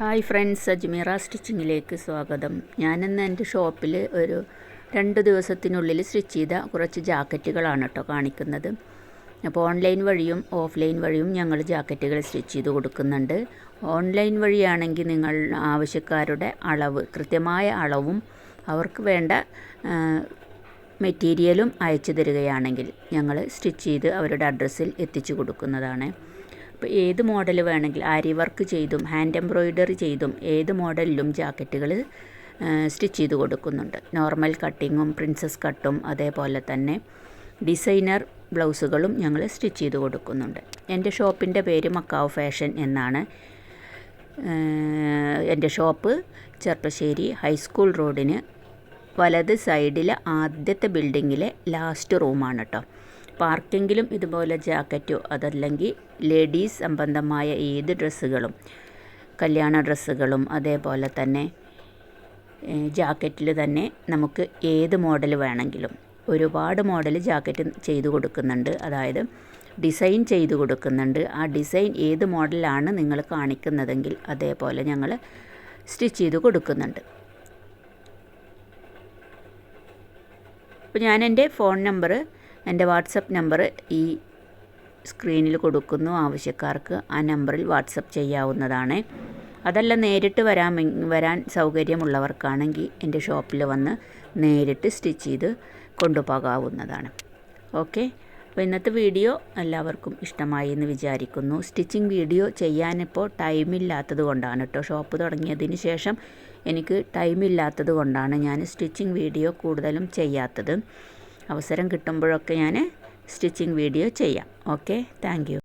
Hi friends Ajmera സ്റ്റിച്ചിങ്ങിലേക്ക് സ്വാഗതം. ഞാനിന്ന് എന്റെ ഷോപ്പിൽ ഒരു രണ്ട് ദിവസത്തിനുള്ളിൽ സ്റ്റിച്ച് ചെയ്ത കുറച്ച് ജാക്കറ്റുകളാണ് കേട്ടോ കാണിക്കുന്നത്. അപ്പോൾ ഓൺലൈൻ വഴിയും ഓഫ്ലൈൻ വഴിയും ഞങ്ങൾ ജാക്കറ്റുകൾ സ്റ്റിച്ച് ചെയ്ത് കൊടുക്കുന്നുണ്ട്. ഓൺലൈൻ വഴിയാണെങ്കിൽ നിങ്ങൾ ആവശ്യക്കാരുടെ അളവ് കൃത്യമായ അളവും അവർക്ക് വേണ്ട മെറ്റീരിയലും അയച്ചു തരികയാണെങ്കിൽ ഞങ്ങൾ സ്റ്റിച്ച് ചെയ്ത് അവരുടെ അഡ്രസ്സിൽ എത്തിച്ചു കൊടുക്കുന്നതാണ്. അപ്പോൾ ഏത് മോഡൽ വേണമെങ്കിൽ ആരി വർക്ക് ചെയ്തും ഹാൻഡ് എംബ്രോയിഡറി ചെയ്തും ഏത് മോഡലിലും ജാക്കറ്റുകൾ സ്റ്റിച്ച് ചെയ്ത് കൊടുക്കുന്നുണ്ട്. നോർമൽ കട്ടിങ്ങും പ്രിൻസസ് കട്ടും അതേപോലെ തന്നെ ഡിസൈനർ ബ്ലൗസുകളും ഞങ്ങൾ സ്റ്റിച്ച് ചെയ്ത് കൊടുക്കുന്നുണ്ട്. എന്റെ ഷോപ്പിന്റെ പേര് മക്കാവ് ഫാഷൻ എന്നാണ്. എന്റെ ഷോപ്പ് ചെർപ്പശ്ശേരി ഹൈസ്കൂൾ റോഡിന് വലത് സൈഡിലെ ആദ്യത്തെ ബിൽഡിങ്ങിലെ ലാസ്റ്റ് റൂമാണ് കേട്ടോ. പാർക്കെങ്കിലും ഇതുപോലെ ജാക്കറ്റോ അതല്ലെങ്കിൽ ലേഡീസ് സംബന്ധമായ ഏത് ഡ്രസ്സുകളും കല്യാണ ഡ്രസ്സുകളും അതേപോലെ തന്നെ ജാക്കറ്റിൽ തന്നെ നമുക്ക് ഏത് മോഡൽ വേണമെങ്കിലും. ഒരുപാട് മോഡൽ ജാക്കറ്റ് ചെയ്തു കൊടുക്കുന്നുണ്ട്. അതായത് ഡിസൈൻ ചെയ്തു കൊടുക്കുന്നുണ്ട്. ആ ഡിസൈൻ ഏത് മോഡലാണ് നിങ്ങൾ കാണിക്കുന്നതെങ്കിൽ അതേപോലെ ഞങ്ങൾ സ്റ്റിച്ച് ചെയ്ത് കൊടുക്കുന്നുണ്ട്. അപ്പോൾ ഞാൻ എന്റെ ഫോൺ നമ്പർ എന്റെ വാട്സപ്പ് നമ്പർ ഈ സ്ക്രീനിൽ കൊടുക്കുന്നു. ആവശ്യക്കാർക്ക് ആ നമ്പറിൽ വാട്സപ്പ് ചെയ്യാവുന്നതാണ്. അതല്ല നേരിട്ട് വരാൻ വരാൻ സൗകര്യമുള്ളവർക്കാണെങ്കിൽ എന്റെ ഷോപ്പിൽ വന്ന് നേരിട്ട് സ്റ്റിച്ച് ചെയ്ത് കൊണ്ടുപോകാവുന്നതാണ്. ഓക്കെ? അപ്പോൾ ഇന്നത്തെ വീഡിയോ എല്ലാവർക്കും ഇഷ്ടമായി എന്ന് വിചാരിക്കുന്നു. സ്റ്റിച്ചിങ് വീഡിയോ ചെയ്യാനിപ്പോൾ ടൈമില്ലാത്തത് കൊണ്ടാണ് കേട്ടോ. ഷോപ്പ് തുടങ്ങിയതിന് ശേഷം എനിക്ക് ടൈമില്ലാത്തത് കൊണ്ടാണ് ഞാൻ സ്റ്റിച്ചിങ് വീഡിയോ കൂടുതലും ചെയ്യാത്തത്. അവസരം കിട്ടുമ്പോഴൊക്കെ ഞാൻ സ്റ്റിച്ചിങ് വീഡിയോ ചെയ്യാം. Okay thank